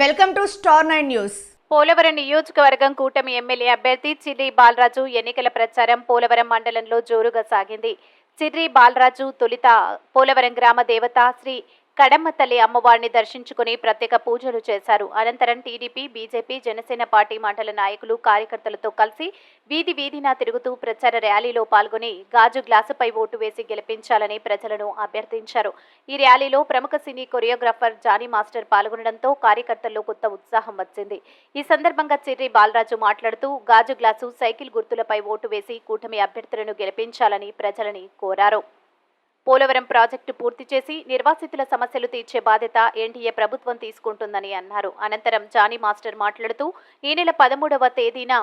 Welcome to star nine news. Polavaram నియోజకవర్గం కూటమి MLA అభ్యర్థి చిర్రి బాలరాజు ఎన్నికల ప్రచారం పోలవరం మండలంలో జోరుగా సాగింది. చిర్రి బాలరాజు తొలిత పోలవరం గ్రామ దేవత శ్రీ కడమ్మ తల్లి అమ్మవారిని దర్శించుకుని ప్రత్యేక పూజలు చేశారు. అనంతరం టీడీపీ బీజేపీ జనసేన పార్టీ మండల నాయకులు కార్యకర్తలతో కలిసి వీధి వీధినా తిరుగుతూ ప్రచార ర్యాలీలో పాల్గొని గాజు గ్లాసుపై ఓటు వేసి గెలిపించాలని ప్రజలను అభ్యర్థించారు. ఈ ర్యాలీలో ప్రముఖ సినీ కొరియోగ్రాఫర్ జానీ మాస్టర్ పాల్గొనడంతో కార్యకర్తల్లో కొత్త ఉత్సాహం వచ్చింది. ఈ సందర్భంగా చిర్రి బాలరాజు మాట్లాడుతూ గాజు గ్లాసు సైకిల్ గుర్తులపై ఓటు వేసి కూటమి అభ్యర్థులను గెలిపించాలని ప్రజలని కోరారు. పోలవరం ప్రాజెక్టు పూర్తి చేసి నిర్వాసితుల సమస్యలు తీర్చే బాధ్యత ఎన్డీఏ ప్రభుత్వం తీసుకుంటుందని అన్నారు. అనంతరం జానీ మాస్టర్ మాట్లాడుతూ ఈ నెల పదమూడవ తేదీన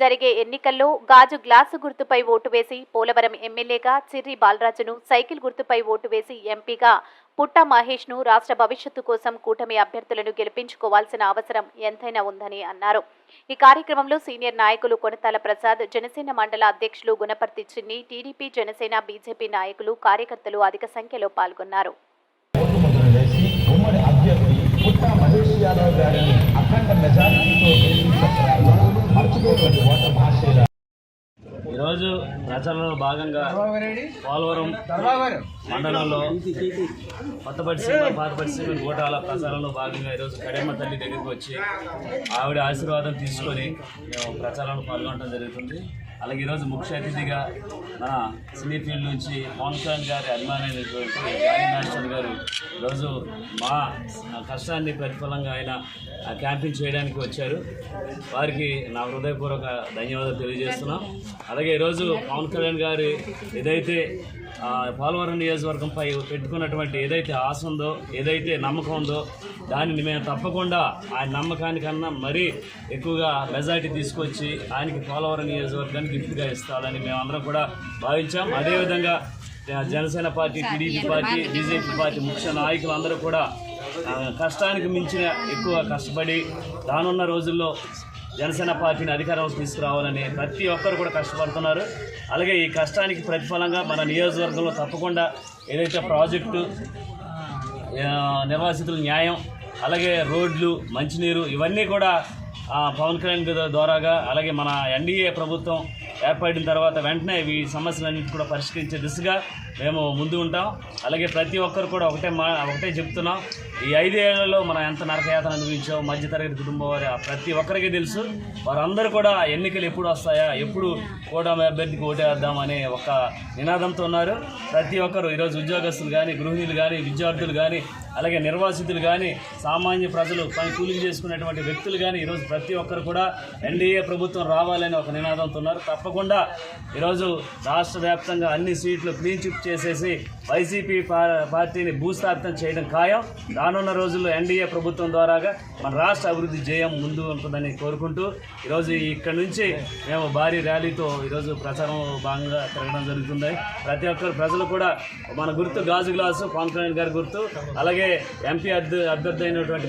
జరిగే ఎన్నికల్లో గాజు గ్లాసు గుర్తుపై ఓటు వేసి పోలవరం ఎమ్మెల్యేగా చిర్రి బాలరాజును సైకిల్ గుర్తుపై ఓటు వేసి ఎంపీగా పుట్ట మహేష్ను రాష్ట్ర భవిష్యత్తు కోసం కూటమి అభ్యర్థులను గెలిపించుకోవాల్సిన అవసరం ఎంతైనా ఉందని అన్నారు. ఈ కార్యక్రమంలో సీనియర్ నాయకులు కొనతాల ప్రసాద్ జనసేన మండల అధ్యక్షులు గుణపర్తి చిన్ని టీడీపీ జనసేన బీజేపీ నాయకులు కార్యకర్తలు అధిక సంఖ్యలో పాల్గొన్నారు. ఓటుముద్ర వేసి ఈరోజు ప్రచారంలో భాగంగా పోలవరం మండలంలో కొత్తపట్టి సీమ పాతపట్టి సీమ ఓటాల ప్రచారంలో భాగంగా ఈరోజు కడమ్మ తల్లి దగ్గరికి వచ్చి ఆవిడ ఆశీర్వాదం తీసుకొని మేము ప్రచారంలో పాల్గొనడం జరుగుతుంది. అలాగే ఈరోజు ముఖ్య అతిథిగా మన సినీ ఫీల్డ్ నుంచి పవన్ కళ్యాణ్ గారి అభిమానైనటువంటి జానీ మాస్టర్ గారు ఈరోజు మా కష్టాన్ని ప్రతిఫలంగా ఆయన క్యాంపింగ్ చేయడానికి వచ్చారు. వారికి నా హృదయపూర్వక ధన్యవాదాలు తెలియజేస్తున్నాం. అలాగే ఈరోజు పవన్ కళ్యాణ్ గారి ఏదైతే పోలవరం నియోజకవర్గంపై పెట్టుకున్నటువంటి ఏదైతే ఆశ ఉందో ఏదైతే నమ్మకం ఉందో దానిని మేము తప్పకుండా ఆయన నమ్మకానికన్నా మరీ ఎక్కువగా మెజారిటీ తీసుకొచ్చి ఆయనకి పోలవరం నియోజకవర్గాన్ని గిఫ్ట్గా ఇస్తాలని మేమందరం కూడా భావించాం. అదేవిధంగా Janasena party TDP party BJP party ముఖ్య నాయకులు అందరూ కూడా కష్టానికి మించిన ఎక్కువ కష్టపడి రానున్న రోజుల్లో జనసేన పార్టీని అధికారంలో తీసుకురావాలని ప్రతి ఒక్కరు కూడా కష్టపడుతున్నారు. అలాగే ఈ కష్టానికి ప్రతిఫలంగా మన నియోజకవర్గంలో తప్పకుండా ఏదైతే ప్రాజెక్టు నిర్వాసితుల న్యాయం అలాగే రోడ్లు మంచినీరు ఇవన్నీ కూడా పవన్ కళ్యాణ్ గారి ద్వారాగా అలాగే మన ఎన్డీఏ ప్రభుత్వం ఏర్పడిన తర్వాత వెంటనే ఈ సమస్యలన్నింటి కూడా పరిష్కరించే దిశగా మేము ముందు ఉంటాం. అలాగే ప్రతి ఒక్కరు కూడా ఒకటే మా ఒకటే చెప్తున్నాం. ఈ ఐదేళ్ళలో మనం ఎంత నరకయాతన అనుభవించాం మధ్యతరగతి కుటుంబం వారి ప్రతి ఒక్కరికి తెలుసు. వారందరూ కూడా ఎన్నికలు ఎప్పుడు వస్తాయా ఎప్పుడు కూటమి అభ్యర్థికి ఓటేద్దాం అనే ఒక నినాదంతో ఉన్నారు. ప్రతి ఒక్కరు ఈరోజు ఉద్యోగస్తులు కానీ గృహిణులు కానీ విద్యార్థులు కానీ అలాగే నిర్వాసితులు కానీ సామాన్య ప్రజలు పని కూలికి చేసుకునేటువంటి వ్యక్తులు కానీ ఈరోజు ప్రతి ఒక్కరు కూడా ఎన్డీఏ ప్రభుత్వం రావాలని ఒక నినాదంతో ఉన్నారు. తప్పకుండా ఈరోజు రాష్ట్ర వ్యాప్తంగా అన్ని సీట్లు క్లీన్ చిప్ చేసేసి వైసీపీ పార్టీని భూస్థాపితం చేయడం ఖాయం. రానున్న రోజుల్లో ఎన్డీఏ ప్రభుత్వం ద్వారాగా మన రాష్ట్ర అభివృద్ధి జయం ముందు ఉంటుందని కోరుకుంటూ ఈరోజు ఇక్కడ నుంచి మేము భారీ ర్యాలీతో ఈరోజు ప్రచారం భాగంగా తిరగడం జరుగుతుంది. ప్రతి ఒక్కరు ప్రజలు కూడా మన గుర్తు గాజు గ్లాసు పవన్ కళ్యాణ్ గారి గుర్తు అలాగే ఎంపీ అభ్యర్థి అభ్యర్థి అయినటువంటి